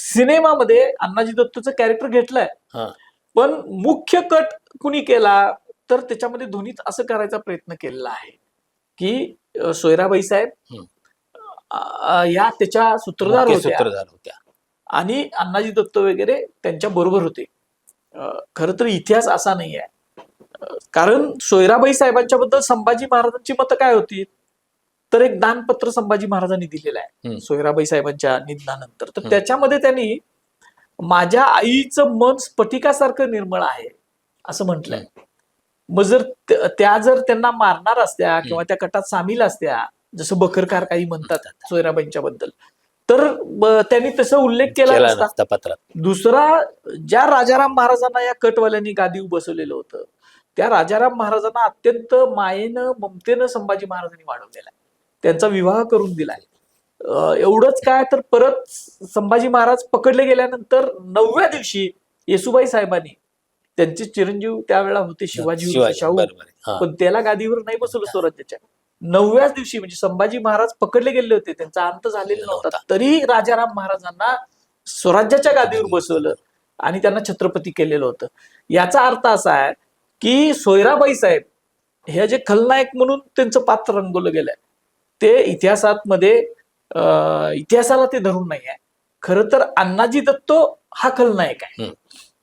सिनेमामध्ये अण्णाजी दत्तचं कॅरेक्टर घेतलंय. हा. पण मुख्य कट कुणी केला तर त्याच्यामध्ये धोनीत असं करायचा प्रयत्न केलेला आहे. की सोयराबाई साहेब या त्याच्या सूत्रधार सूत्रधार होत्या. आणि अण्णाजी दत्त वगैरे त्यांच्या बरोबर होते. खर तर इतिहास असा नाही आहे कारण सोयराबाई साहेबांच्या बद्दल संभाजी महाराजांची मतं काय होती? तर एक दानपत्र संभाजी महाराजांनी दिलेलं आहे. सोयराबाई साहेबांच्या निधनानंतर. तर. त्याच्यामध्ये त्यांनी माझ्या आईचं मन स्फटिकासारखं निर्मळ आहे असं म्हटलंय. मग जर त्या जर त्यांना मारणार असत्या किंवा त्या कटात सामील असत्या जसं बखरकार काही म्हणतात सोयराबाईंच्या बद्दल तर त्यांनी तसं उल्लेख केला नसता. पत्रात. दुसरा ज्या राजाराम महाराजांना या कटवाल्यांनी गादीवर बसवलेलं होतं त्या राजाराम महाराजांना अत्यंत मायेनं ममतेनं संभाजी महाराजांनी वाढवलेला आहे. त्यांचा विवाह करून दिलाय. एवढंच काय तर परत संभाजी महाराज पकडले गेल्यानंतर नवव्या दिवशी येसुबाई साहेबांनी त्यांचे चिरंजीव त्यावेळेला होते शिवाजी शाहू. पण त्याला गादीवर नाही बसवलं स्वराज्याच्या. नवव्याच दिवशी म्हणजे संभाजी महाराज पकडले गेले होते त्यांचा अंत झालेला नव्हता. नव्हता. तरी राजाराम महाराजांना स्वराज्याच्या गादीवर बसवलं आणि त्यांना छत्रपती केलेलं होतं. याचा अर्थ असा आहे की सोयराबाई साहेब हे जे खलनायक म्हणून त्यांचं पात्र रंगवलं गेलंय. ते इतिहासात मध्ये इतिहासाला ते धरून नाही आहे खरं तर अण्णाजी दत्तो हा खलनायक आहे.